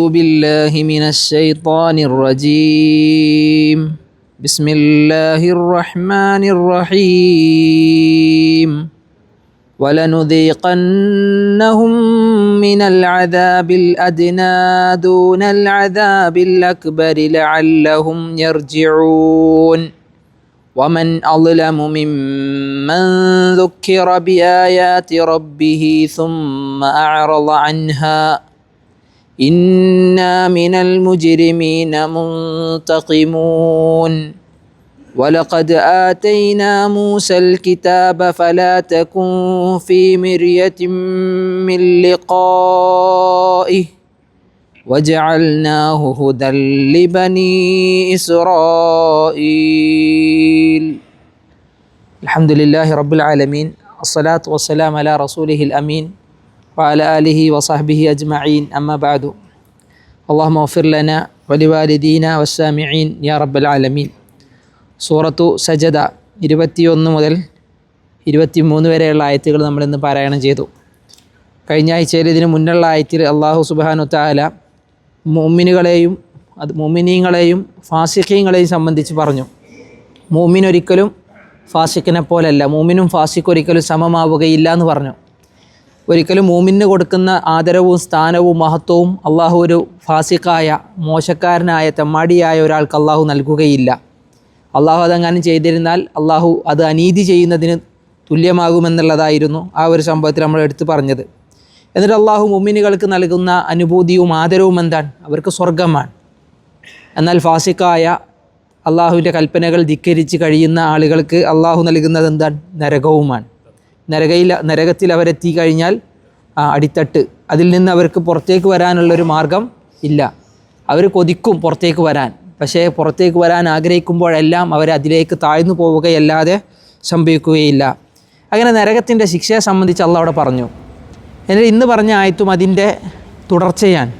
أعوذ بالله من الشيطان الرجيم. بسم الله الرحمن الرحيم. ولنذيقنهم من العذاب الأدنى دون العذاب الأكبر لعلهم يرجعون. ومن أظلم ممن ذكر بآيات ربه ثم أعرض عنها إنا من المجرمين منتقمون. ولقد آتينا موسى الكتاب فلا تكن في مرية من لقائه. وجعلناه هدى لبني إسرائيل. الحمد لله رب العالمين. الصلاة والسلام على رسوله الأمين. وعلى آله وصحبه أجمعين أما بعد اللهم اغفر لنا ولوالدينا والسامعين يا رب العالمين സൂറത്തു സജദ ഇരുപത്തിയൊന്ന് മുതൽ ഇരുപത്തി മൂന്ന് വരെയുള്ള ആയത്തുകൾ നമ്മളിന്ന് പാരായണം ചെയ്തു കഴിഞ്ഞ ആഴ്ചയിൽ ഇതിന് മുന്നുള്ള ആയത്തിൽ അള്ളാഹു സുബാനു താല മോമിനുകളെയും അത് മോമിനീങ്ങളെയും ഫാസിഖീങ്ങളെയും സംബന്ധിച്ച് പറഞ്ഞു മോമിൻ ഒരിക്കലും ഫാസിക്കിനെ പോലല്ല മോമിനും ഫാസിഖ് ഒരിക്കലും സമമാവുകയില്ല എന്ന് പറഞ്ഞു ഒരിക്കലും മൂമിന് കൊടുക്കുന്ന ആദരവും സ്ഥാനവും മഹത്വവും അള്ളാഹു ഒരു ഫാസിക്കായ മോശക്കാരനായ തെമ്മാടിയായ ഒരാൾക്ക് അള്ളാഹു നൽകുകയില്ല. അള്ളാഹു അതങ്ങനെ ചെയ്തിരുന്നാൽ അള്ളാഹു അത് അനീതി ചെയ്യുന്നതിന് തുല്യമാകുമെന്നുള്ളതായിരുന്നു ആ ഒരു സംഭവത്തിൽ നമ്മൾ എടുത്തു പറഞ്ഞത്. എന്നിട്ട് അള്ളാഹു മുമ്മിനുകൾക്ക് നൽകുന്ന അനുഭൂതിയും ആദരവും എന്താണ്? അവർക്ക് സ്വർഗമാണ് എന്നാൽ ഫാസിക്കായ അള്ളാഹുവിന്റെ കൽപ്പനകൾ ധിക്കരിച്ച് കഴിയുന്ന ആളുകൾക്ക് അള്ളാഹു നൽകുന്നത് എന്താണ്? നരകവുമാണ്. നരകയിൽ നരകത്തിൽ അവരെത്തി കഴിഞ്ഞാൽ അടിത്തട്ട്. അതിൽ നിന്ന് അവർക്ക് പുറത്തേക്ക് വരാനുള്ളൊരു മാർഗം ഇല്ല. അവർ കൊതിക്കും പുറത്തേക്ക് വരാൻ. പക്ഷേ പുറത്തേക്ക് വരാൻ ആഗ്രഹിക്കുമ്പോഴെല്ലാം അവർ അതിലേക്ക് താഴ്ന്നു പോവുകയല്ലാതെ സംഭവിക്കുകയില്ല. അങ്ങനെ നരകത്തിന്റെ ശിക്ഷയെ സംബന്ധിച്ച് അള്ള അവിടെ പറഞ്ഞു. എന്നിട്ട് ഇന്ന് പറഞ്ഞ ആയത്തും അതിന്റെ തുടർച്ചയാണ്.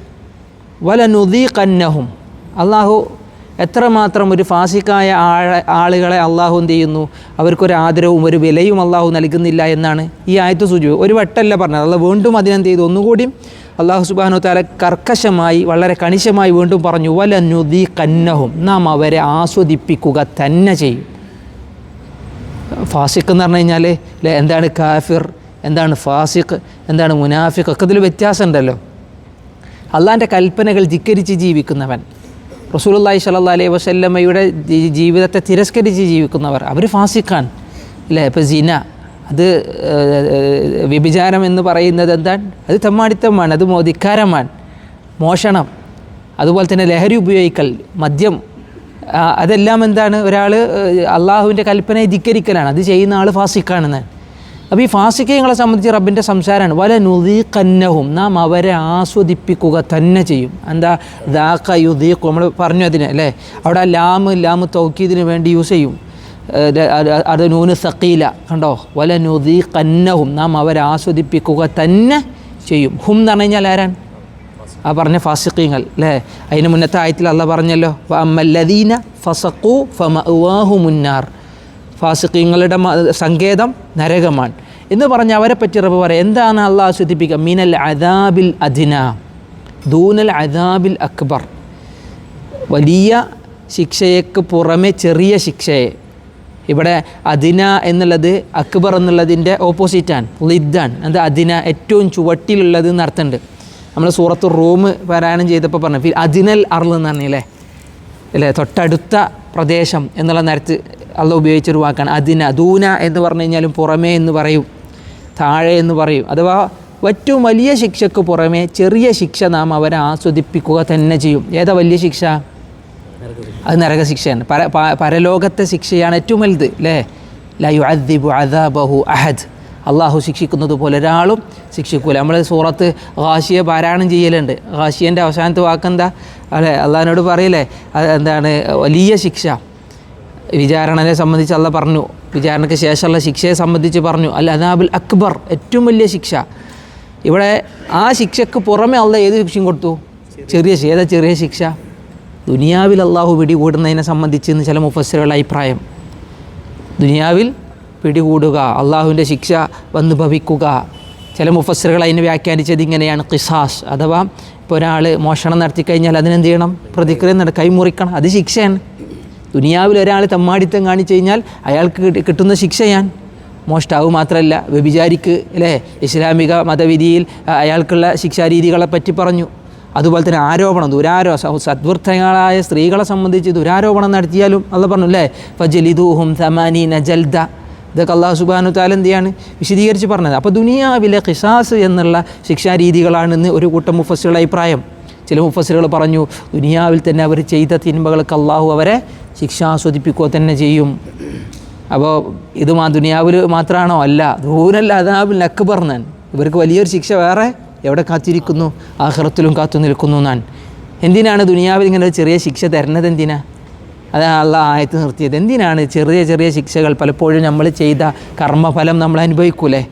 വല നുദീ കന്നഹും അള്ളാഹു എത്രമാത്രം ഒരു ഫാസിക്കായ ആളെ ആളുകളെ അള്ളാഹു എന്ത് ചെയ്യുന്നു? അവർക്കൊരു ആദരവും ഒരു വിലയും അള്ളാഹു നൽകുന്നില്ല എന്നാണ് ഈ ആയത്ത് സൂചിപ്പ് ഒരു വട്ടല്ല പറഞ്ഞത്. അല്ല വീണ്ടും അതിനെന്ത് ചെയ്തു? ഒന്നുകൂടിയും അള്ളാഹു സുബാനു താല കർക്കശമായി വളരെ കണിശമായി വീണ്ടും പറഞ്ഞു വല നുദീ കന്നഹും നാം അവരെ ആസ്വദിപ്പിക്കുക തന്നെ ചെയ്യും. ഫാസിഖ് എന്ന് പറഞ്ഞു കഴിഞ്ഞാൽ എന്താണ് കാഫിർ എന്താണ് ഫാസിഖ് എന്താണ് മുനാഫിഖ്? ഒക്കെ ഇതിൽ വ്യത്യാസമുണ്ടല്ലോ. അള്ളാന്റെ കൽപ്പനകൾ ധിക്കരിച്ച് ജീവിക്കുന്നവൻ. റസൂലുള്ളാഹി സ്വല്ലല്ലാഹി അലൈഹി വസല്ലമയുടെ ജീ- ജീവിതത്തെ തിരസ്കരിച്ച് ജീവിക്കുന്നവർ അവർ ഫാസിഖാൻ അല്ലേ ഇപ്പോൾ ജിന അത് വ്യഭിചാരം എന്ന് പറയുന്നത് എന്താണ്? അത് തെമ്മാടിത്തമാണ് അത് മോദിക്കാരമാണ്. മോഷണം. അതുപോലെ തന്നെ ലഹരി ഉപയോഗിക്കൽ മദ്യം. അതെല്ലാം എന്താണ്? ഒരാൾ അള്ളാഹുവിന്റെ കൽപ്പനയെ ധിക്കരിക്കലാണ്. അത് ചെയ്യുന്ന ആൾ ഫാസിക്കാണെന്നാണ് അപ്പോൾ ഈ ഫാസിക്കങ്ങളെ സംബന്ധിച്ച് റബ്ബിന്റെ സംസാരമാണ്. വല നുദീഖന്നഹും നാം അവരെ ആസ്വദിപ്പിക്കുക തന്നെ ചെയ്യും. എന്താ? ദാക്ക യുദീഖു നമ്മൾ പറഞ്ഞു അതിനെ അല്ലേ? അവിടെ ലാമ് ലാമ് തൗക്കീദിന് വേണ്ടി യൂസ് ചെയ്യും. അത് നൂന് സക്കീല കണ്ടോ? വല നുദീഖന്നഹും നാം അവരെ ആസ്വദിപ്പിക്കുക തന്നെ ചെയ്യും. ഹും എന്ന് പറഞ്ഞു കഴിഞ്ഞാൽ ആരാൻ ആ പറഞ്ഞ ഫാസിഖീങ്ങൾ അല്ലേ? അതിന് മുന്നത്തെ ആയത്തിൽ അല്ല പറഞ്ഞല്ലോ അമ്മല്ലദീന ഫസഖു ഫമഅവാഹു മുന്നാർ. ഫാസിഖീങ്ങളുടെ സങ്കേതം നരകമാണ്. എന്ന് പറഞ്ഞ് അവരെ പറ്റി റബ്ബ് പറയാം എന്താണ് അള്ളാഹ് ശ്രദ്ധിപ്പിക്കുക മിനൽ അദാബിൽ അദിന ദൂനൽ അദാബിൽ അക്ബർ. വലിയ ശിക്ഷയ്ക്ക് പുറമെ ചെറിയ ശിക്ഷയെ. ഇവിടെ അദിന എന്നുള്ളത് അക്ബർ എന്നുള്ളതിന്റെ ഓപ്പോസിറ്റാണ് ലിദ്ദാണ്. അത് അദിന ഏറ്റവും ചുവട്ടിലുള്ളത് എന്ന് അർത്ഥമുണ്ട് നമ്മൾ സൂറത്ത് റൂം പാരായണം ചെയ്തപ്പോൾ പറഞ്ഞു അദിനൽ അർൾ എന്ന് പറഞ്ഞില്ലേ? അല്ലേ? തൊട്ടടുത്ത പ്രദേശം എന്നുള്ള നേരത്ത് അള്ള ഉപയോഗിച്ചൊരു വാക്കാണ് അതിന ദൂന എന്ന് പറഞ്ഞു കഴിഞ്ഞാലും പുറമേ എന്ന് പറയും. താഴെ എന്ന് പറയും. അഥവാ ഏറ്റവും വലിയ ശിക്ഷയ്ക്ക് പുറമേ ചെറിയ ശിക്ഷ നാം അവരെ ആസ്വദിപ്പിക്കുക തന്നെ ചെയ്യും. ഏതാ വലിയ ശിക്ഷ? അത് നരകശിക്ഷയാണ് പര പരലോകത്തെ ശിക്ഷയാണ് ഏറ്റവും വലുത് അല്ലേ ലയു അദ്ദിബു അദാബഹു അഹദ്. അള്ളാഹു ശിക്ഷിക്കുന്നത് പോലെ ഒരാളും ശിക്ഷിക്കൂല. നമ്മൾ സൂറത്ത് ഹാഷിയെ പാരായണം ചെയ്യലുണ്ട്. ഹാഷിയന്റെ അവസാനത്തെ വാക്കെന്താ? അല്ലേ അള്ളാഹിനോട് പറയില്ലേ? എന്താണ് വലിയ ശിക്ഷ. വിചാരണനെ സംബന്ധിച്ച് അല്ല പറഞ്ഞു. വിചാരണയ്ക്ക് ശേഷമുള്ള ശിക്ഷയെ സംബന്ധിച്ച് പറഞ്ഞു. അൽ അനാബിൽ അക്ബർ ഏറ്റവും വലിയ ശിക്ഷ. ഇവിടെ ആ ശിക്ഷയ്ക്ക് പുറമെ അല്ല ഏത് ശിക്ഷയും കൊടുത്തു? ചെറിയ ഏതാ ചെറിയ ശിക്ഷ? ദുനിയാവിൽ അള്ളാഹു പിടികൂടുന്നതിനെ സംബന്ധിച്ച് എന്ന് ചില മുഫസ്സറുകളുടെ അഭിപ്രായം. ദുനിയാവിൽ പിടികൂടുക അള്ളാഹുവിന്റെ ശിക്ഷ വന്നു ഭവിക്കുക. ചില മുഫസ്സറുകൾ അതിനെ വ്യാഖ്യാനിച്ചത് ഇങ്ങനെയാണ് ഖിസാസ്. അഥവാ ഇപ്പോൾ ഒരാൾ മോഷണം നടത്തി കഴിഞ്ഞാൽ അതിനെന്ത് ചെയ്യണം? പ്രതിക്രിയ നട കൈമുറിക്കണം. അത് ശിക്ഷയാണ്. ദുനിയാവിൽ ഒരാൾ തമ്മാടിത്തം കാണിച്ചു കഴിഞ്ഞാൽ അയാൾക്ക് കിട്ടുന്ന ശിക്ഷയാൻ മോഷ്ടാവ് മാത്രമല്ല വ്യഭിചാരിക്ക് അല്ലേ? ഇസ്ലാമിക മതവിധിയിൽ അയാൾക്കുള്ള ശിക്ഷാരീതികളെ പറ്റി പറഞ്ഞു. അതുപോലെ തന്നെ ആരോപണം ദുരാരോ സദ്വൃത്തങ്ങളായ സ്ത്രീകളെ സംബന്ധിച്ച് ദുരാരോപണം നടത്തിയാലും അല്ല പറഞ്ഞു അല്ലേ? ഫജലിദൂഹും സമാനി നജൽദ ഇതൊക്കെ അള്ളാഹു സുബാനു താലം എന്തിയാണ്? വിശദീകരിച്ച് പറഞ്ഞത്. അപ്പോൾ ദുനിയാവിലെ ഖിസാസ് എന്നുള്ള ശിക്ഷാരീതികളാണെന്ന് ഒരു കൂട്ടം മുഫസ്സുകളുടെ അഭിപ്രായം. ചില മുഫസ്സിലുകൾ പറഞ്ഞു ദുനിയാവിൽ തന്നെ അവർ ചെയ്ത തിന്മകൾക്ക് അള്ളാഹു അവരെ ശിക്ഷാസ്വദിപ്പിക്കുക തന്നെ ചെയ്യും. അപ്പോൾ ഇത് മാ ദുനിയാവിൽ മാത്രമാണോ അല്ല. ദൂരല്ല അതാബിൽ അക്ബർ ഞാൻ ഇവർക്ക് വലിയൊരു ശിക്ഷ വേറെ എവിടെ കാത്തിരിക്കുന്നു? ആഹ്റത്തിലും കാത്തു നിൽക്കുന്നു ഞാൻ എന്തിനാണ് ദുനിയാവിൽ ഇങ്ങനെ ഒരു ചെറിയ ശിക്ഷ തരുന്നത് എന്തിനാ? അതാണ് അള്ള ആയത്ത് നിർത്തിയത്. എന്തിനാണ് ചെറിയ ചെറിയ ശിക്ഷകൾ പലപ്പോഴും നമ്മൾ ചെയ്ത കർമ്മഫലം നമ്മൾ അനുഭവിക്കൂലേ?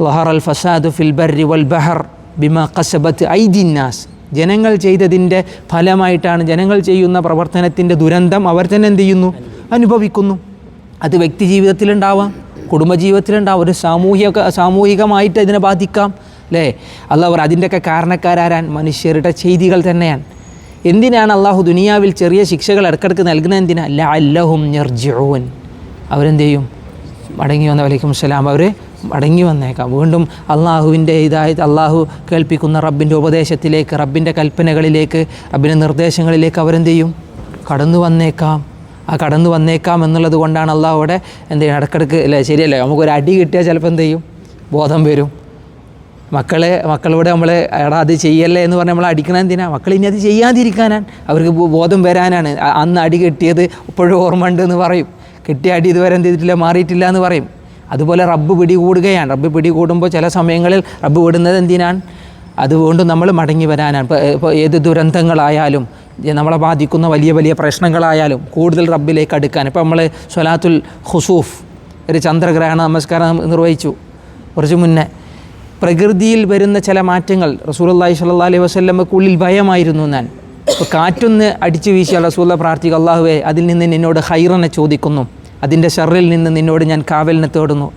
വഹർ അൽ ഫസാദു ഫിൽ ബർരി വൽ ബഹർ ബിമ കസബത്ത് ഐദിന്നാസ് ജനങ്ങൾ ചെയ്തതിന്റെ ഫലമായിട്ടാണ് ജനങ്ങൾ ചെയ്യുന്ന പ്രവർത്തനത്തിന്റെ ദുരന്തം അവർ തന്നെ എന്ത് ചെയ്യുന്നു? അനുഭവിക്കുന്നു. അത് വ്യക്തി ജീവിതത്തിലുണ്ടാവാം കുടുംബജീവിതത്തിലുണ്ടാവാം ഒരു സാമൂഹിക സാമൂഹികമായിട്ട് ഇതിനെ ബാധിക്കാം അല്ലേ? അല്ല അവർ അതിന്റെയൊക്കെ കാരണക്കാരാരാൻ മനുഷ്യരുടെ ചെയ്തികൾ തന്നെയാണ്. എന്തിനാണ് അള്ളാഹു ദുനിയാവിൽ ചെറിയ ശിക്ഷകൾ ഇടക്കിടക്ക് നൽകുന്നത് എന്തിനാ? അല്ല അല്ലഹും ഞർജോൻ അവരെന്ത് ചെയ്യും? മടങ്ങി വന്ന വലൈക്കും സലാം അവർ മടങ്ങി വന്നേക്കാം. വീണ്ടും അള്ളാഹുവിന്റെ ഇതായത് അള്ളാഹു കേൾപ്പിക്കുന്ന റബ്ബിന്റെ ഉപദേശത്തിലേക്ക് റബ്ബിന്റെ കൽപ്പനകളിലേക്ക് റബ്ബിന്റെ നിർദ്ദേശങ്ങളിലേക്ക് അവരെന്ത് ചെയ്യും കടന്നു വന്നേക്കാം. ആ കടന്നു വന്നേക്കാം എന്നുള്ളത് കൊണ്ടാണ് അള്ളാഹു എന്ത് ചെയ്യുക ഇടക്കിടക്ക് അല്ലേ ശരിയല്ലേ? നമുക്കൊരു അടി കിട്ടിയാൽ ചിലപ്പോൾ എന്ത് ചെയ്യും ബോധം വരും. മക്കളെ മക്കളോട് നമ്മൾ എടാ അത് ചെയ്യല്ലേ എന്ന് പറഞ്ഞാൽ നമ്മൾ അടിക്കണത് എന്തിനാ? മക്കൾ ഇനി അത് ചെയ്യാതിരിക്കാനാണ് അവർക്ക് ബോധം വരാനാണ്. അന്ന് അടി കിട്ടിയത് ഇപ്പോഴും ഓർമ്മ ഉണ്ട് എന്ന് പറയും. കിട്ടിയ അടി ഇതുവരെ എന്ത് ചെയ്തിട്ടില്ല മാറിയിട്ടില്ല എന്ന് പറയും. അതുപോലെ റബ്ബ് പിടികൂടുകയാണ്. റബ്ബ് പിടികൂടുമ്പോൾ ചില സമയങ്ങളിൽ റബ്ബ് വിടുന്നത് എന്തിനാണ്? അതുകൊണ്ട് നമ്മൾ മടങ്ങി വരാനാണ്. ഇപ്പോൾ ഇപ്പോൾ ഏത് ദുരന്തങ്ങളായാലും നമ്മളെ ബാധിക്കുന്ന വലിയ വലിയ പ്രശ്നങ്ങളായാലും കൂടുതൽ റബ്ബിലേക്ക് അടുക്കാൻ. ഇപ്പോൾ നമ്മൾ സൊലാത്തുൽ ഹുസൂഫ് ഒരു ചന്ദ്രഗ്രഹണ നമസ്കാരം നിർവഹിച്ചു. കുറച്ച് മുന്നേ പ്രകൃതിയിൽ വരുന്ന ചില മാറ്റങ്ങൾ റസൂലി സ്വല്ലാ അലൈഹി വസ്ലമക്കുള്ളിൽ ഭയമായിരുന്നു ഞാൻ ഇപ്പോൾ കാറ്റൊന്ന് അടിച്ചു വീശിയ റസൂല പ്രാർത്ഥിക്കുക അള്ളാഹുവേ അതിൽ നിന്ന് എന്നോട് ഹൈറനെ ചോദിക്കുന്നു. അതിന്റെ ഷറിൽ നിന്ന് നിന്നോട് ഞാൻ കാവലിനെ തേടുന്നു.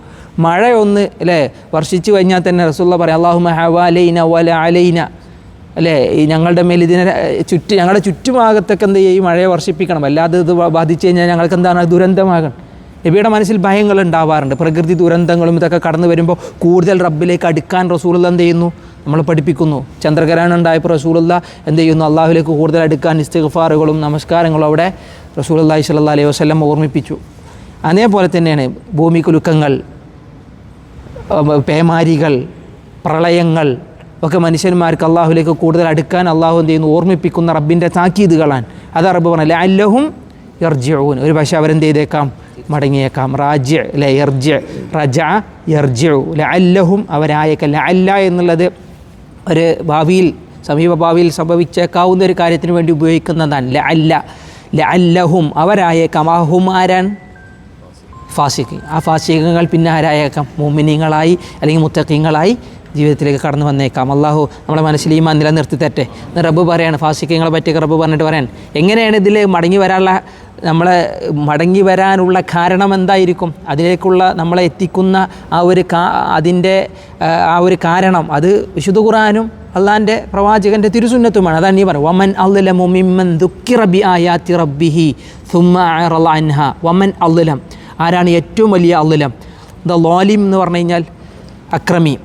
മഴ ഒന്ന് അല്ലേ വർഷിച്ചു കഴിഞ്ഞാൽ തന്നെ റസൂല്ല പറയാം അള്ളാഹുമ ഹവാലൈന വല അലൈന. അല്ലേ ഈ ഞങ്ങളുടെ മേൽ ഇതിനെ ചുറ്റ് ഞങ്ങളുടെ ചുറ്റുഭാഗത്തൊക്കെ എന്ത് ഈ മഴയെ വർഷിപ്പിക്കണം. അല്ലാതെ ഇത് ബാധിച്ചു കഴിഞ്ഞാൽ ഞങ്ങൾക്ക് എന്താണ്? ദുരന്തമാകണം. നബിയുടെ മനസ്സിൽ ഭയങ്ങൾ ഉണ്ടാവാറുണ്ട്. പ്രകൃതി ദുരന്തങ്ങളും ഇതൊക്കെ കടന്നു വരുമ്പോൾ കൂടുതൽ റബ്ബിലേക്ക് അടുക്കാൻ റസൂലുള്ള എന്ത് ചെയ്യുന്നു? നമ്മൾ പഠിപ്പിക്കുന്നു. ചന്ദ്രഗ്രഹണം ഉണ്ടായപ്പോൾ റസൂലുള്ള എന്ത് ചെയ്യുന്നു? അള്ളാഹുലേക്ക് കൂടുതൽ അടുക്കാൻ ഇസ്തിഗ്ഫാറുകളും നമസ്കാരങ്ങളും അവിടെ റസൂലുള്ളാഹി സ്വല്ലാ അലൈഹി വസ്ലം ഓർമ്മിപ്പിച്ചു. അതേപോലെ തന്നെയാണ് ഭൂമി കുലുക്കങ്ങൾ പേമാരികൾ പ്രളയങ്ങൾ ഒക്കെ മനുഷ്യന്മാർക്ക് അള്ളാഹുലേക്ക് കൂടുതൽ അടുക്കാൻ അള്ളാഹു എന്ത് ചെയ്യുന്നു? ഓർമ്മിപ്പിക്കുന്ന റബ്ബിന്റെ താക്കീതുകളാണ്. അത് അറബ് പറഞ്ഞല്ലേ അല്ലഹും യർജിഊൻ. ഒരു പക്ഷേ അവരെന്ത് ചെയ്തേക്കാം? മടങ്ങിയേക്കാം. റാജ്യ അല്ലെ യർജ്യ റജ യർജിഉ അല്ലഹും അവരായേക്കല്ല അല്ല എന്നുള്ളത് ഒരു ഭാവിയിൽ സമീപ ഭാവിയിൽ സംഭവിച്ചേക്കാവുന്ന ഒരു കാര്യത്തിന് വേണ്ടി ഉപയോഗിക്കുന്നതാണ്. ല അല്ല ല അല്ലഹും അവരായേക്കാം. ആ ഹും ആരാണ്? ഫാസിഖ് ആ ഫാസിഖങ്ങൾ പിന്നെ ആരായേക്കാം? മോമിനിങ്ങളായി അല്ലെങ്കിൽ മുത്തക്കിങ്ങളായി ജീവിതത്തിലേക്ക് കടന്നു വന്നേക്കാം. അള്ളാഹു നമ്മുടെ മനസ്സിൽ ഈ നിലനിർത്തി തട്ടെ എന്ന് റബ്ബ് പറയാണ് ഫാസിഖങ്ങളെ പറ്റിയൊക്കെ റബ്ബ് പറഞ്ഞിട്ട് പറയാൻ. എങ്ങനെയാണ് ഇതിൽ മടങ്ങി വരാനുള്ള നമ്മളെ മടങ്ങി വരാനുള്ള കാരണം എന്തായിരിക്കും? അതിലേക്കുള്ള നമ്മളെ എത്തിക്കുന്ന ആ ഒരു കാ അതിന്റെ ആ, ഒരു കാരണം. അത് വിശുദ്ധ ഖുറാനും അള്ളാന്റെ പ്രവാചകന്റെ തിരുസുന്നത്തുമാണ്. അതാണ് നീ പറയുക വമൻ അള്ലമു മിമ്മൻ ദുഃഖി ബി ആയാത്തി റബ്ബിഹി സുമ്മ അൻഹ. വമൻ അള്ലം ആരാണ് ഏറ്റവും വലിയ അള്ളിലം? ദ ലോലിം എന്ന് പറഞ്ഞു കഴിഞ്ഞാൽ അക്രമി.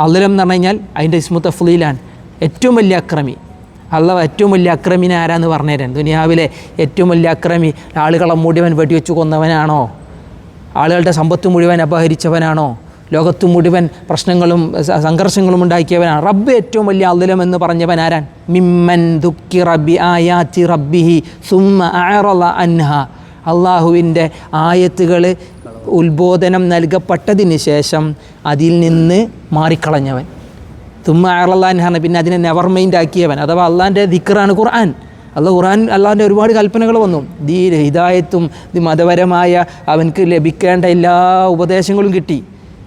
അള്ളിലം എന്ന് പറഞ്ഞു കഴിഞ്ഞാൽ അതിന്റെ ഇസ്മു തഫ്ലീലാണ്. ഏറ്റവും വലിയ അക്രമി. അള്ള ഏറ്റവും വലിയ അക്രമിനെ ആരാന്ന് പറഞ്ഞുതരാൻ? ദുനിയാവിലെ ഏറ്റവും വലിയ അക്രമി ആളുകളെ മുഴുവൻ വെടിവെച്ച് കൊന്നവനാണോ? ആളുകളുടെ സമ്പത്ത് മുഴുവൻ അപഹരിച്ചവനാണോ? ലോകത്ത് മുഴുവൻ പ്രശ്നങ്ങളും സംഘർഷങ്ങളും ഉണ്ടാക്കിയവനാണ്? റബ്ബ് ഏറ്റവും വലിയ അള്ളിലം എന്ന് പറഞ്ഞവൻ ആരാൻ? മിമ്മൻ ദുഃഖി റബ്ബി ആയാത്തി റബ്ബിഹി സുമ്മ അൻഹ. അള്ളാഹുവിന്റെ ആയത്തുകൾ ഉത്ബോധനം നൽകപ്പെട്ടതിന് ശേഷം അതിൽ നിന്ന് മാറിക്കളഞ്ഞവൻ. തുമ്മ അറളാൻഹാണ് പിന്നെ അതിനെ നെവർ മൈൻഡ് ആക്കിയവൻ. അഥവാ അള്ളാന്റെ ദിക്കറാണ് ഖുർആൻ. അള്ളാഹ് ഖുർആൻ അള്ളാഹിന്റെ ഒരുപാട് കൽപ്പനകൾ വന്നു. ദീ ഹിദായത്തും മതപരമായ അവനക്ക് ലഭിക്കേണ്ട എല്ലാ ഉപദേശങ്ങളും കിട്ടി.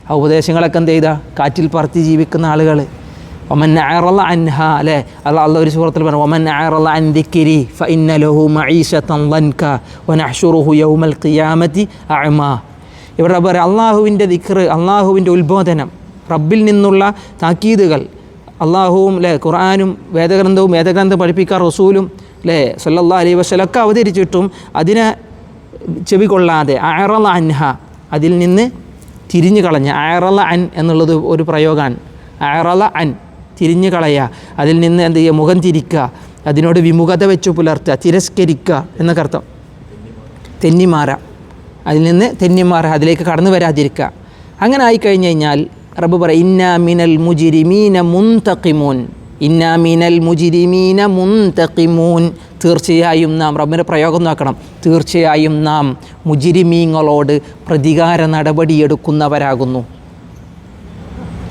ആ ഉപദേശങ്ങളൊക്കെ എന്ത് ചെയ്താൽ കാറ്റിൽ പറത്തി ജീവിക്കുന്ന ആളുകൾ. ഒമൻ അറള അൻഹ അല്ലേ അല്ല അല്ല ഒരു സുഹൃത്തിൽ പറഞ്ഞു ഒമൻ അറള അൻ ദിക്കിരി ഫഇന്ന ലഹു മഈശതൻ ലൻക വനഹ്ശുറുഹു യൗമൽ ഖിയാമത്തി അഅമാ ഇവിടെ പറയാം അള്ളാഹുവിന്റെ ദിക്ർ അള്ളാഹുവിന്റെ ഉത്ബോധനം റബ്ബിൽ നിന്നുള്ള താക്കീതുകൾ അള്ളാഹുവും അല്ലേ ഖുർആാനും വേദഗ്രന്ഥവും വേദഗ്രന്ഥം പഠിപ്പിക്കാൻ റസൂലും അല്ലേ സല്ലാ അലൈ വസ്ലമൊക്കെ അവതരിച്ചിട്ടും അതിനെ ചെവികൊള്ളാതെ അയറല അൻഹ അതിൽ നിന്ന് തിരിഞ്ഞു കളഞ്ഞ് അയറല അൻ എന്നുള്ളത് ഒരു പ്രയോഗമാണ് അയറല അൻ. തിരിഞ്ഞു കളയുക അതിൽ നിന്ന് എന്ത് ചെയ്യുക? മുഖം തിരിക്കുക. അതിനോട് വിമുഖത വെച്ച് പുലർത്തുക. തിരസ്കരിക്കുക എന്നൊക്കെ അർത്ഥം. തെന്നിമാറ. അതിൽ നിന്ന് തെന്നിമാറ അതിലേക്ക് കടന്നു വരാതിരിക്കുക. അങ്ങനെ ആയിക്കഴിഞ്ഞ് കഴിഞ്ഞാൽ റബ്ബ് പറയും ഇന്ന മിനൽ മുജിരിമീന മുന്തക്കിമൂൻ ഇന്ന മിനൽ മുജിരിമീന മുന്തക്കിമൂൻ തീർച്ചയായും നാം റബ്ബിന്റെ പ്രയോഗം നോക്കണം. തീർച്ചയായും നാം മുജിരിമീങ്ങളോട് പ്രതികാര നടപടിയെടുക്കുന്നവരാകുന്നു.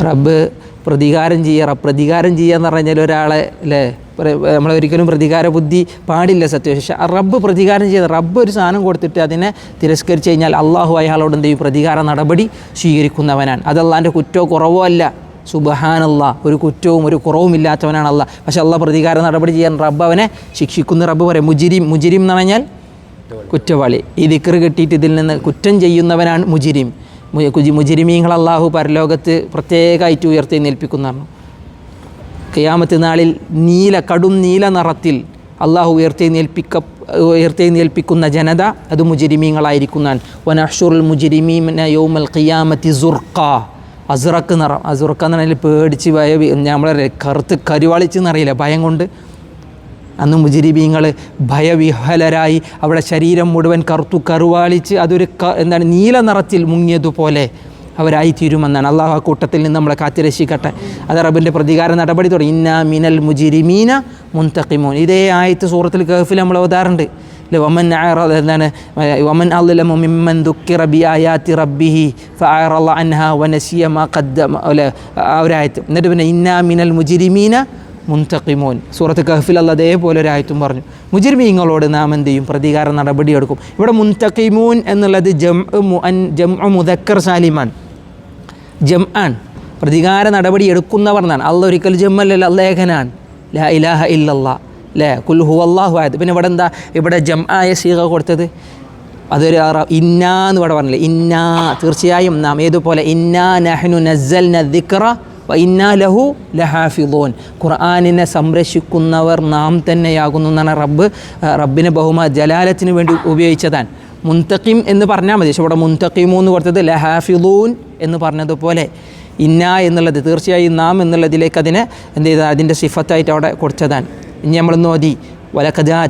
റബ്ബ് പ്രതികാരം ചെയ്യുക പ്രതികാരം ചെയ്യുക എന്ന് പറഞ്ഞാൽ ഒരാളെ അല്ലേ നമ്മളൊരിക്കലും പ്രതികാര ബുദ്ധി പാടില്ല സത്യവശ റബ്ബ് പ്രതികാരം ചെയ്ത് റബ്ബ് ഒരു സാധനം കൊടുത്തിട്ട് അതിനെ തിരസ്കരിച്ച് കഴിഞ്ഞാൽ അള്ളാഹു അയാളോട് എന്ത് ചെയ്യും? പ്രതികാര നടപടി സ്വീകരിക്കുന്നവനാണ്. അത് അള്ളാന്റെ കുറ്റോ കുറവോ അല്ല. സുബഹാനല്ല ഒരു കുറ്റവും ഒരു കുറവും ഇല്ലാത്തവനാണ് അല്ല പക്ഷെ അള്ള പ്രതികാര നടപടി ചെയ്യാൻ റബ്ബ് അവനെ ശിക്ഷിക്കുന്ന. റബ്ബ് പറയും മുജിരിം മുജിരിം എന്ന് പറഞ്ഞാൽ കുറ്റവാളി. ഈ ദിക്കറ് കെട്ടിയിട്ട് ഇതിൽ നിന്ന് കുറ്റം ചെയ്യുന്നവനാണ് മുജിരിം. മുജിരിമീങ്ങൾ അള്ളാഹു പരലോകത്ത് പ്രത്യേകമായിട്ട് ഉയർത്തി നിൽപ്പിക്കുന്നതാണ് കയ്യാമത്ത് നാളിൽ നീല കടും നീല നിറത്തിൽ അള്ളാഹു ഉയർത്തി നേൽപ്പിക്ക ഉയർത്തി നേൽപ്പിക്കുന്ന ജനത അത് മുജിരിമീങ്ങളായിരിക്കുന്നതാണ്. വനഷുറുൽ മുജിരിമീന യോമൽ ഖിയാമത്തി സുർക്ക അസുറക്ക് നിറം അസുറക്ക എന്ന് പറഞ്ഞാൽ പേടിച്ച് ഭയ നമ്മളെ കറുത്ത് കരുവാളിച്ച് എന്നറിയില്ല. ഭയം കൊണ്ട് അന്ന് മുജിരിബീങ്ങൾ ഭയവിഹലരായി അവിടെ ശരീരം മുഴുവൻ കറുത്തു കറുവാളിച്ച് അതൊരു എന്താണ് നീല നിറത്തിൽ മുങ്ങിയതുപോലെ അവരായി തീരുമെന്നാണ് അള്ളാഹു ആ കൂട്ടത്തിൽ നിന്ന് നമ്മളെ കാത്തിരക്ഷിക്കട്ടെ അത് അറബിന്റെ പ്രതികാര നടപടി തുടങ്ങി. ഇന്ന മിനൽ മുജിരിമീന മുൻതക്കിമോൻ ഇതേ ആയത്ത് സൂറത്തിൽ കേഫിൽ നമ്മൾ ഓതാറുണ്ട്. വമൻ എന്താണ് വമൻ അള്ളമു മിമ്മൻ ദുഃഖിറ ബി ആയാത്തി റബ്ബിഹി ഫഅറള അൻഹ വനസിയ മാ ഖദ്ദമ. ഒരായത്ത്. എന്നിട്ട് പിന്നെ ഇന്ന മിനൽ മുജിരിമീന മുന്തക്കിമോൻ സൂറത്ത് കഹഫിൽ അല്ല അതേപോലെ ഒരു ആയത്തും പറഞ്ഞു. മുജിർമീങ്ങളോട് നാം എന്ത് ചെയ്യും? പ്രതികാര നടപടിയെടുക്കും. ഇവിടെ മുന്തക്കിമൂൻ എന്നുള്ളത് ജം ജം മുദക്കർ സാലിമാൻ. ജം ആൻ പ്രതികാര നടപടി എടുക്കുന്നവർ എന്നാണ്. അല്ല ഒരിക്കൽ ജമ്മല്ലല്ല അല്ലേഖനാണ് ലാ ഇലാഹ ഇല്ലല്ലാ. ലേ കുൽഹു അള്ളാഹു ആയത് പിന്നെ ഇവിടെ എന്താ? ഇവിടെ ജം ആയ സീക കൊടുത്തത്? അതൊരു ഇന്നാന്ന് ഇവിടെ പറഞ്ഞില്ലേ. ഇന്നാ. തീർച്ചയായും നാം ഏതുപോലെ ഇന്നാ നഹ്നു നസ്സൽ ദിക്റ ഇന്നാ ലഹു ലഹാഫിദോൻ. ഖുർആാനിനെ സംരക്ഷിക്കുന്നവർ നാം തന്നെയാകുന്നു എന്നാണ് റബ്ബ് റബ്ബിനെ ബഹുമാ ജലാലത്തിന് വേണ്ടി ഉപയോഗിച്ചതാണ്. മുന്തക്കിം എന്ന് പറഞ്ഞാൽ മതി. പക്ഷെ ഇവിടെ മുൻതഖിമു എന്ന് കൊടുത്തത് ലഹാഫിദൂൻ എന്ന് പറഞ്ഞതുപോലെ ഇന്ന എന്നുള്ളത്. തീർച്ചയായും നാം എന്നുള്ളതിലേക്ക് അതിനെ എന്ത് ചെയ്താൽ അതിന്റെ സിഫത്തായിട്ട് അവിടെ കൊടുത്തതാണ്. ഇനി നമ്മൾ നോതി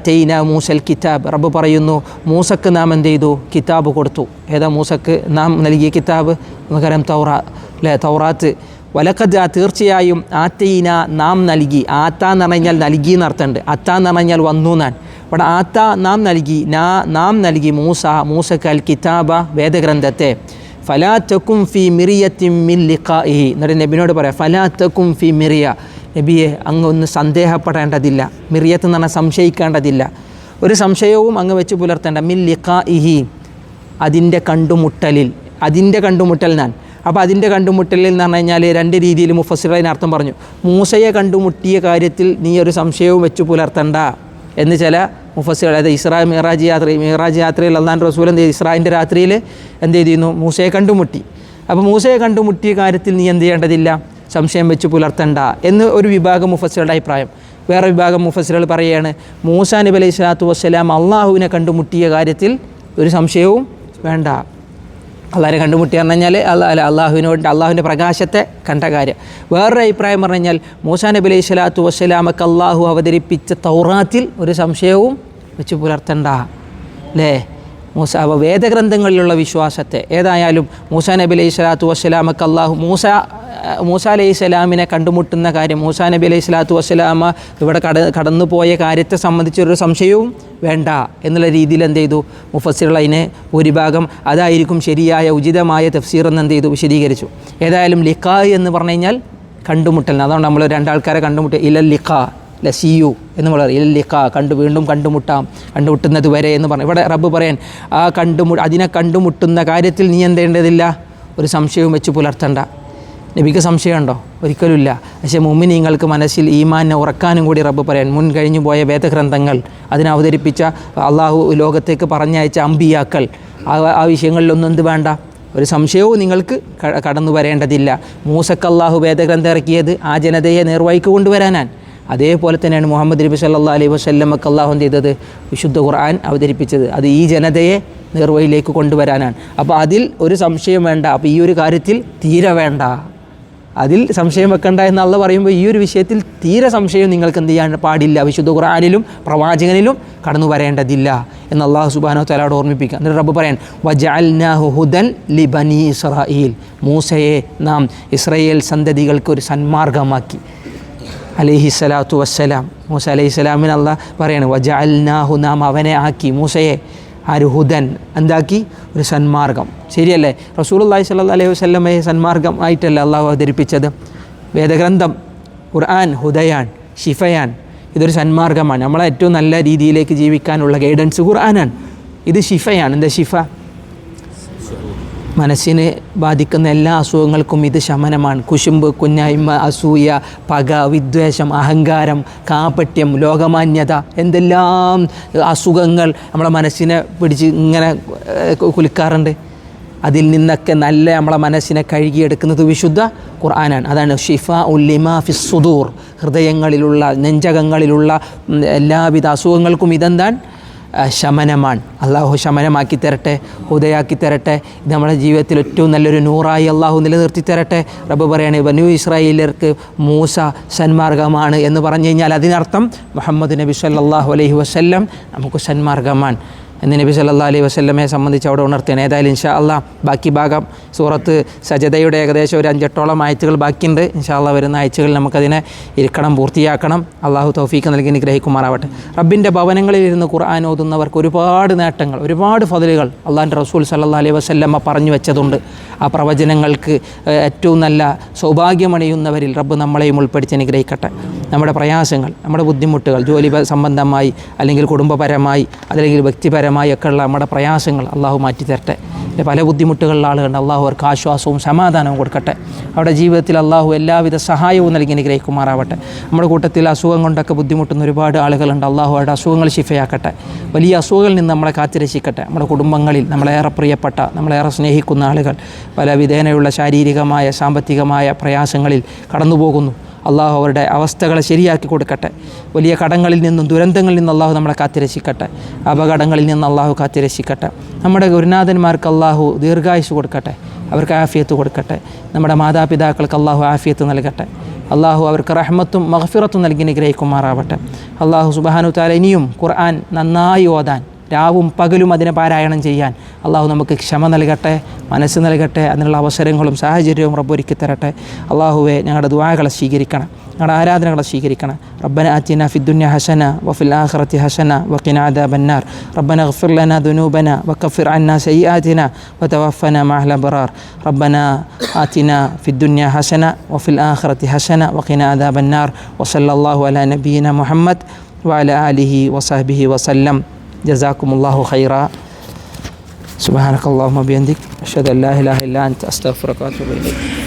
ചൈന മൂസൽ കിതാബ്. റബ്ബ് പറയുന്നു മൂസക്ക് നാം എന്ത് ചെയ്തു? കിതാബ് കൊടുത്തു. ഏതാ മൂസക്ക്? നാം നൽകിയ കിതാബ്? നമുക്കറിയാം തൗറ അല്ലേ? തൗറാത്ത്. വലക്കജ തീർച്ചയായും ആത്തീന നാം നൽകി. ആത്ത എന്ന് പറഞ്ഞാൽ നൽകി എന്നർത്ഥമുണ്ട്. അത്ത എന്ന് പറഞ്ഞാൽ വന്നു എന്നാണ്. ഇവിടെ ആത്ത നാം നൽകി നാ നാം നൽകി മൂസ മൂസക്കൽ കിതാബ വേദഗ്രന്ഥത്തെ. ഫലാ തക്കും ഫി മിറിയത്തിൻ മിൻ ലിഖാഇഹി. എന്നിട്ട് നബിനോട് പറയാം ഫലാ തക്കും ഫി മിറിയ. നബിയെ അങ്ങ് ഒന്ന് സന്ദേഹപ്പെടേണ്ടതില്ല. മിറിയത്ത് എന്ന് പറഞ്ഞാൽ സംശയിക്കേണ്ടതില്ല. ഒരു സംശയവും അങ്ങ് വെച്ച് പുലർത്തേണ്ട. മിൻ ലിഖാഇഹി. അതിന്റെ കണ്ടുമുട്ടലിൽ. അതിന്റെ കണ്ടുമുട്ടൽ ഞാൻ അപ്പോൾ അതിന്റെ കണ്ടുമുട്ടലിൽ എന്ന് പറഞ്ഞു കഴിഞ്ഞാൽ രണ്ട് രീതിയിൽ മുഫസിർ അർത്ഥം പറഞ്ഞു. മൂസയെ കണ്ടുമുട്ടിയ കാര്യത്തിൽ നീ ഒരു സംശയവും വെച്ച് പുലർത്തണ്ട. എന്ന് ചില മുഫസിർ അതായത് ഇസ്രാ മിറാജ് യാത്ര മിറാജ് യാത്രയിൽ അള്ളാൻ റസൂൽ എന്ത് ഇസ്രായിന്റെ രാത്രിയിൽ എന്ത് ചെയ്തിരുന്നു മൂസയെ കണ്ടുമുട്ടി. അപ്പോൾ മൂസയെ കണ്ടുമുട്ടിയ കാര്യത്തിൽ നീ എന്ത് ചെയ്യേണ്ടതില്ല? സംശയം വെച്ച് പുലർത്തണ്ട. എന്ന് ഒരു വിഭാഗം മുഫസിറുടെ അഭിപ്രായം. വേറെ വിഭാഗം മുഫസിറുകൾ പറയുകയാണ് മൂസാ നബി അലൈഹി സ്വലാത്തു വസ്സലാം അള്ളാഹുവിനെ കണ്ടുമുട്ടിയ കാര്യത്തിൽ ഒരു സംശയവും വേണ്ട. അള്ളാഹിനെ കണ്ടുമുട്ടി പറഞ്ഞു കഴിഞ്ഞാൽ അല്ല അള്ളാഹുവിനോട് അള്ളാഹുവിന്റെ പ്രകാശത്തെ കണ്ട കാര്യം. വേറൊരു അഭിപ്രായം പറഞ്ഞു കഴിഞ്ഞാൽ മൂസാ നബി അലൈഹി സ്വലാത്തു വസ്സലാമക്ക് അള്ളാഹു അവതരിപ്പിച്ച തൗറാത്തിൽ ഒരു സംശയവും വെച്ച് പുലർത്തണ്ട. അല്ലേ? മൂസ വേദഗ്രന്ഥങ്ങളിലുള്ള വിശ്വാസത്തെ. ഏതായാലും മൂസ നബി അലൈഹി സ്വലാത്തു വസ്സലാമക്ക് അള്ളാഹു മൂസ മൂസ അലൈഹി സ്വലാമിനെ കണ്ടുമുട്ടുന്ന കാര്യം മൂസ നബി അലൈഹി സ്വലാത്തു വസ്സലാമ ഇവിടെ കട കടന്നുപോയ കാര്യത്തെ സംബന്ധിച്ചൊരു സംശയവും വേണ്ട എന്നുള്ള രീതിയിൽ എന്ത് ചെയ്തു? മുഫസ്സിറുകൾ അതിനെ ഭൂരിഭാഗം അതായിരിക്കും ശരിയായ ഉചിതമായ തഫ്സീർ എന്ന് എന്ത് ചെയ്തു? വിശദീകരിച്ചു. ഏതായാലും ലിഖാ എന്ന് പറഞ്ഞു കഴിഞ്ഞാൽ കണ്ടുമുട്ടൽ. അതാണ് നമ്മൾ രണ്ടാൾക്കാരെ കണ്ടുമുട്ടുക ഇല ലിഖാ. ലസിയു എന്ന് പറയുക ലിഖ കണ്ടു വീണ്ടും കണ്ടുമുട്ടാം. കണ്ടുമുട്ടുന്നത് വരെ എന്ന് പറഞ്ഞു. ഇവിടെ റബ്ബ് പറയാൻ ആ കണ്ടുമു അതിനെ കണ്ടുമുട്ടുന്ന കാര്യത്തിൽ നീ എന്തേണ്ടതില്ല ഒരു സംശയവും വെച്ച് പുലർത്തണ്ട. നബിക്ക് സംശയമുണ്ടോ? ഒരിക്കലുമില്ല. പക്ഷേ മുമ്മിനീങ്ങൾക്ക് മനസ്സിൽ ഈമാനെ ഉറക്കാനും കൂടി റബ്ബ് പറയാൻ മുൻ കഴിഞ്ഞു പോയ വേദഗ്രന്ഥങ്ങൾ അതിനവതരിപ്പിച്ച അള്ളാഹു ലോകത്തേക്ക് പറഞ്ഞയച്ച അമ്പിയാക്കൾ ആ വിഷയങ്ങളിലൊന്നും എന്ത് വേണ്ട? ഒരു സംശയവും നിങ്ങൾക്ക് കടന്നു വരേണ്ടതില്ല മൂസക്കല്ലാഹു വേദഗ്രന്ഥം ഇറക്കിയത് ആ ജനതയെ നേർവഴിക്ക് അതേപോലെ തന്നെയാണ് മുഹമ്മദ് നബി സല്ലാ അലൈഹി വസല്ലമക്ക് അള്ളാഹു എന്ത് ചെയ്തത്? വിശുദ്ധ ഖുർആൻ അവതരിപ്പിച്ചത്. അത് ഈ ജനതയെ നേർവഴിയിലേക്ക് കൊണ്ടുവരാനാണ്. അപ്പോൾ അതിൽ ഒരു സംശയം വേണ്ട. അപ്പോൾ ഈ ഒരു കാര്യത്തിൽ തീരെ വേണ്ട. അതിൽ സംശയം വെക്കണ്ട എന്നുള്ള പറയുമ്പോൾ ഈ ഒരു വിഷയത്തിൽ തീരെ സംശയം നിങ്ങൾക്ക് എന്ത് ചെയ്യാൻ പാടില്ല. വിശുദ്ധ ഖുർആാനിലും പ്രവാചകനിലും കടന്നു വരേണ്ടതില്ല എന്ന് അള്ളാഹു സുബാനോ തലാട് ഓർമ്മിപ്പിക്കുക. എന്നിട്ട് റബ്ബ് പറയാൻ വജാൽനാഹു ഹുദൻ ലി ബനി ഇസ്രായേൽ മൂസയെ നാം ഇസ്രയേൽ സന്തതികൾക്ക് ഒരു സന്മാർഗമാക്കി അലൈഹി സ്വലാത്തു വസ്സലാം. മൂസ അലൈഹി സ്വലാമിന് പറയാണ് വജഅൽനാഹു നാം അവനെ ആക്കി. മൂസയെ ആര്? ഹുദൻ. എന്താക്കി? ഒരു സന്മാർഗം. ശരിയല്ലേ? റസൂലുള്ളാഹി സ്വല്ലല്ലാഹി അലൈഹി വസ്ലമയെ സന്മാർഗം ആയിട്ടല്ല അള്ളാഹു അവതരിപ്പിച്ചത്? വേദഗ്രന്ഥം ഖുർആൻ ഹുദയാൻ ഷിഫയാൻ ഇതൊരു സന്മാർഗമാണ്. നമ്മളെ ഏറ്റവും നല്ല രീതിയിലേക്ക് ജീവിക്കാനുള്ള ഗൈഡൻസ് ഖുർആനാണ്. ഇത് ഷിഫയാണ് എന്താ ഷിഫ മനസ്സിനെ ബാധിക്കുന്ന എല്ലാ അസുഖങ്ങൾക്കും ഇത് ശമനമാണ്. കുശുമ്പ് കുഞ്ഞായ്മ അസൂയ പക വിദ്വേഷം അഹങ്കാരം കാപട്യം ലോകമാന്യത എന്തെല്ലാം അസുഖങ്ങൾ നമ്മളെ മനസ്സിനെ പിടിച്ച് ഇങ്ങനെ കുലിക്കാറുണ്ട്. അതിൽ നിന്നൊക്കെ നല്ല നമ്മളെ മനസ്സിനെ കഴുകിയെടുക്കുന്നത് വിശുദ്ധ ഖുർആനാണ്. അതാണ് ഷിഫ ഉല്ലിമ ഫിസുദൂർ ഹൃദയങ്ങളിലുള്ള നെഞ്ചകങ്ങളിലുള്ള എല്ലാവിധ അസുഖങ്ങൾക്കും ഇതെന്താണ്? ശമനമാണ്. അള്ളാഹു ശമനമാക്കി തരട്ടെ ഹുദയാക്കി തരട്ടെ. ഇത് നമ്മുടെ ജീവിതത്തിൽ ഏറ്റവും നല്ലൊരു നൂറായി അള്ളാഹു നിലനിർത്തി തരട്ടെ. റബ്ബ് പറയാണ് ബനു ഇസ്രായേലർക്ക് മൂസ സന്മാർഗമാണ് എന്ന് പറഞ്ഞു കഴിഞ്ഞാൽ അതിനർത്ഥം മുഹമ്മദ് നബി സല്ലാഹു അലൈഹി വസ്ല്ലം നമുക്ക് സന്മാർഗമാണ്. എന്ന് നബി സല്ലാ അലൈഹി വസ്ലമയെ സംബന്ധിച്ച് അവിടെ ഉണർത്തിയാണ് ഏതായാലും ഇൻഷാ അള്ളാ ബാക്കി ഭാഗം സൂറത്ത് സജതയുടെ ഏകദേശം ഒരു അഞ്ചെട്ടോളം ആഴ്ചകൾ ബാക്കിയുണ്ട്. ഇൻഷാ അള്ളാ വരുന്ന ആഴ്ചകളിൽ നമുക്കതിനെ ഇരിക്കണം പൂർത്തിയാക്കണം. അള്ളാഹു തൗഫീഖ് നൽകി നിഗ്രഹിക്കുമാറാവട്ടെ റബ്ബിന്റെ ഭവനങ്ങളിൽ ഇരുന്ന് ഖുർആൻ ഓതുന്നവർക്ക് ഒരുപാട് നേട്ടങ്ങൾ ഒരുപാട് ഫതിലുകൾ അള്ളാഹിന്റെ റസൂൽ സല്ലാ അലൈഹി വസ്ല്ലമ്മ പറഞ്ഞു വെച്ചതുണ്ട്. ആ പ്രവചനങ്ങൾക്ക് ഏറ്റവും നല്ല സൗഭാഗ്യമണിയുന്നവരിൽ റബ്ബ് നമ്മളെയും ഉൾപ്പെടുത്തി അനുഗ്രഹിക്കട്ടെ. നമ്മുടെ പ്രയാസങ്ങൾ നമ്മുടെ ബുദ്ധിമുട്ടുകൾ ജോലി സംബന്ധമായി അല്ലെങ്കിൽ കുടുംബപരമായി അല്ലെങ്കിൽ വ്യക്തിപരമായി ഒക്കെയുള്ള നമ്മുടെ പ്രയാസങ്ങൾ അള്ളാഹു മാറ്റി തരട്ടെ. പിന്നെ പല ബുദ്ധിമുട്ടുകളുള്ള ആളുകളുണ്ട്. അള്ളാഹു അവർക്ക് ആശ്വാസവും സമാധാനവും കൊടുക്കട്ടെ. അവരുടെ ജീവിതത്തിൽ അള്ളാഹു എല്ലാവിധ സഹായവും നൽകി അനുഗ്രഹിക്കുമാറാവട്ടെ. നമ്മുടെ കൂട്ടത്തിൽ അസുഖം കൊണ്ടൊക്കെ ബുദ്ധിമുട്ടുന്ന ഒരുപാട് ആളുകളുണ്ട്. അള്ളാഹു അവരുടെ അസുഖങ്ങൾ ശിഫയാക്കട്ടെ. വലിയ അസുഖങ്ങളിൽ നിന്ന് നമ്മളെ കാത്തിരക്ഷിക്കട്ടെ. നമ്മുടെ കുടുംബങ്ങളിൽ നമ്മളേറെ പ്രിയപ്പെട്ട നമ്മളേറെ സ്നേഹിക്കുന്ന ആളുകൾ പല വിധേനയുള്ള ശാരീരികമായ സാമ്പത്തികമായ പ്രയാസങ്ങളിൽ കടന്നു പോകുന്നു അള്ളാഹു അവരുടെ അവസ്ഥകളെ ശരിയാക്കി കൊടുക്കട്ടെ. വലിയ കടങ്ങളിൽ നിന്നും ദുരന്തങ്ങളിൽ നിന്നും അള്ളാഹു നമ്മളെ കാത്തിരക്ഷിക്കട്ടെ. അപകടങ്ങളിൽ നിന്ന് അള്ളാഹു കാത്തിരക്ഷിക്കട്ടെ. നമ്മുടെ ഗുരുനാഥന്മാർക്ക് അള്ളാഹു ദീർഘായുസ് കൊടുക്കട്ടെ. അവർക്ക് ആഫിയത്ത് കൊടുക്കട്ടെ. നമ്മുടെ മാതാപിതാക്കൾക്ക് അള്ളാഹു ആഫിയത്ത് നൽകട്ടെ. അള്ളാഹു അവർക്ക് റഹ്മത്തും മഹഫിറത്തും നൽകി നിഗ്രഹിക്കുമാറാവട്ടെ അള്ളാഹു സുബാനു താല ഇനിയും ഖുർആൻ നന്നായി ഓതാൻ രാവും പകലും അതിനെ പാരായണം ചെയ്യാൻ അള്ളാഹു നമുക്ക് ക്ഷമ നൽകട്ടെ മനസ്സ് നൽകട്ടെ അതിനുള്ള അവസരങ്ങളും സാഹചര്യവും റബ്ബ് ഒരുക്കി തരട്ടെ അള്ളാഹുവെ ഞങ്ങളുടെ ദുആകളെ സ്വീകരിക്കണം ഞങ്ങളുടെ ആരാധനകളെ സ്വീകരിക്കണം റബ്ബന ആറ്റിന ഫി ദുന്യ ഹസന വഫിൽ ആഖിറതി ഹസന വഖിന അദാബന്നാർ റബ്ബന اغفر لنا ذنوبنا وكفر عنا سيئاتنا وتوفنا مع الأبرار ربنا آتنا في الدنيا حسنة وفي الآخرة حسنة وقنا عذاب النار وصلى الله على نبينا محمد وعلى آله وصحبه وسلم جزاكم الله خيرا. سبحانك اللهم وبحمدك أشهد أن لا إله إلا أنت أستغفرك وأتوب إليك.